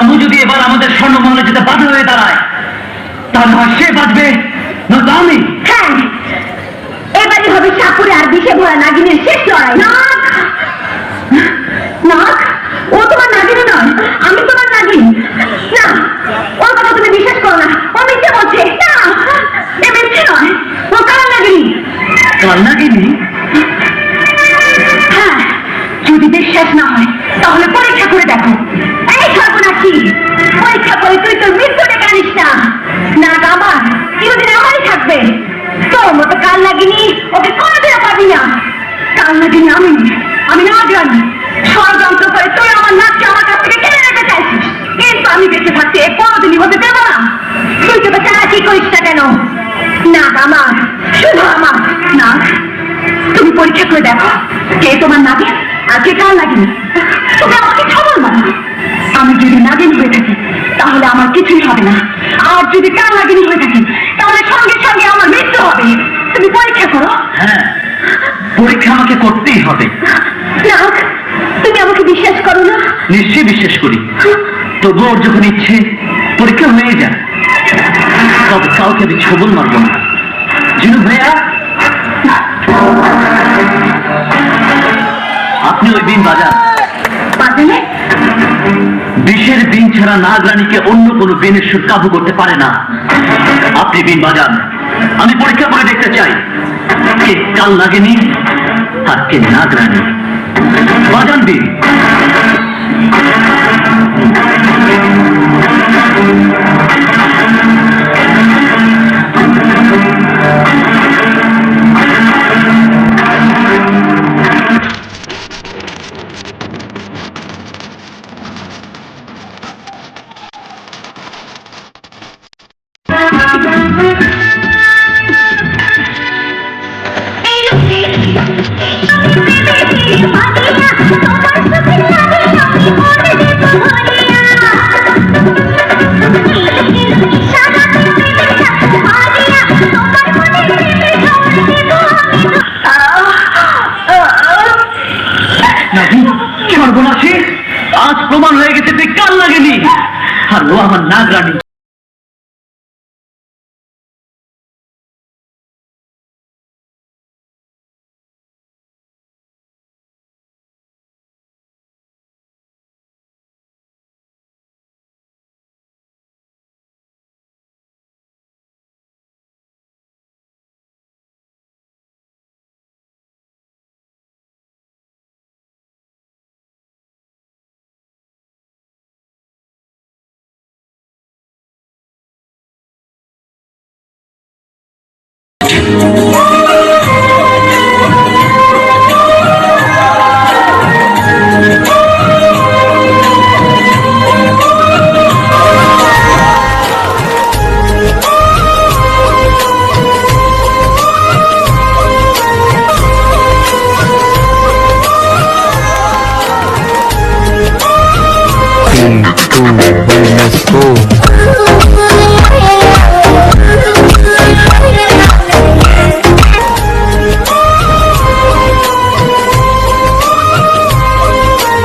এবার আমাদের স্বর্ণ স্বর্ণমহলে যেতে বাধা হয়ে দাঁড়ায় তাহলে হয় সে বাঁচবে নয়তো আমি? হ্যাঁ। এবারই হবে সাপুরে আর বিষে ভরা নাগিনের আমি আমি না জানি। ষড়যন্ত্র করে তুই আমার নাচকে আমার কাছ থেকে কেড়ে নিতে চাইছিস। কিন্তু আমি বেঁচে থাকতে কোনোদিনই হতে দেব না। তুই তো বেচারা কি করিস না কেন? না আমার, শুধু আমার না তুমি পরীক্ষা করে দেখো কে তোমার নাগিন আর কে কার নাগিন। তুমি আমাকে খবর মানো আমি যদি নাগিন হয়ে থাকি, তাহলে আমার কিছুই হবে না। আর যদি কার নাগিনী হয়ে থাকি, তাহলে সঙ্গে সঙ্গে আমার মৃত্যু হবে। তুমি পরীক্ষা করো। হ্যাঁ। পরীক্ষা আমাকে করতেই হবে। তুমি আমাকে বিশ্বাস করো না। নিশ্চয়ই বিশ্বাস করি। তবু ওর যখন ইচ্ছে পরীক্ষা হয়ে যায় তবে কাউকে আমি ছবল মারবো না। জিনু ভাইয়া? আপনি ওই বিন বাজালে বিষের বিন ছাড়া নাগরানীকে অন্য কোনো বিনের সুর কাবু করতে পারে না। আপনি বিন বাজান আমি পরীক্ষা করে দেখতে চাই। কে কাল লাগেনি আর কে নাগরানী বিন নাগিন সর্বনাশী আজ প্রমাণ হয়ে গেছে তুই কাল লাগেনি আর ও আমার নাগরানী।